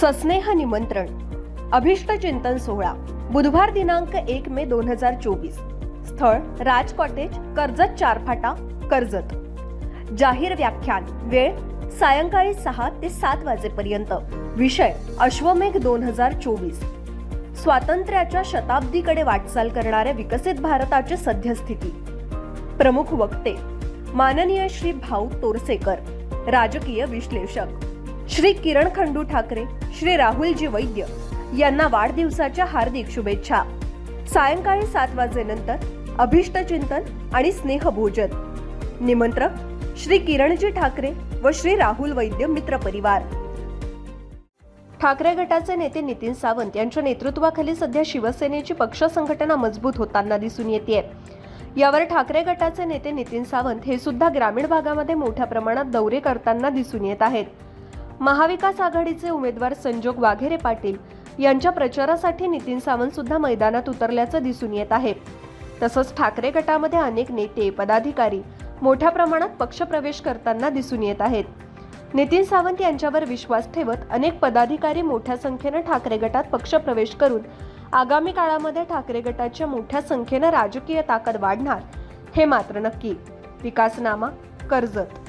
सस्नेह निमंत्रण. अभिष्ट चिंतन सोहळा. बुधवार दिनांक एक मे दोन हजार चोवीस. स्थळ राज कॉटेज कर्जत चारफाटा कर्जत. जाहीर व्याख्यान. वेळ सायंकाळी सहा ते सात वाजेपर्यंत. विषय अश्वमेघ दोन हजार चोवीस. स्वातंत्र्याच्या शताब्दीकडे वाटचाल करणाऱ्या विकसित भारताची सद्यस्थिती. प्रमुख वक्ते. माननीय श्री भाऊ तोरसेकर. राजकीय विश्लेषक. श्री किरण खंडू ठाकरे श्री राहुलजी वैद्य यांना वाढदिवसाच्या हार्दिक शुभेच्छा. सायंकाळी सात वाजेनंतर अभिष्ट चिंतन आणि स्नेहभोजन. निमंत्रक श्री किरणजी ठाकरे व श्री राहुल वैद्य मित्र परिवार. ठाकरे गटाचे नेते नितीन सावंत यांच्या नेतृत्वाखाली सध्या शिवसेनेची पक्ष संघटना मजबूत होताना दिसून येते यावर ठाकरे गटाचे नेते नितीन सावंत हे सुद्धा ग्रामीण भागामध्ये मोठ्या प्रमाणात दौरे करताना दिसून येत आहेत. महाविकास आघाडीचे उमेदवार संजोग वाघेरे पाटील यांच्या प्रचारासाठी नितीन सावंत सुद्धा मैदानात उतरल्याचं दिसून येत आहे. तसंच ठाकरे गटामध्ये अनेक नेते पदाधिकारी मोठ्या प्रमाणात पक्षप्रवेश करताना दिसून येत आहेत. नितीन सावंत यांच्यावर विश्वास ठेवत अनेक पदाधिकारी मोठ्या संख्येनं ठाकरे गटात पक्षप्रवेश करून आगामी काळामध्ये ठाकरे गटाच्या मोठ्या संख्येनं राजकीय ताकद वाढणार हे मात्र नक्की. विकासनामा कर्जत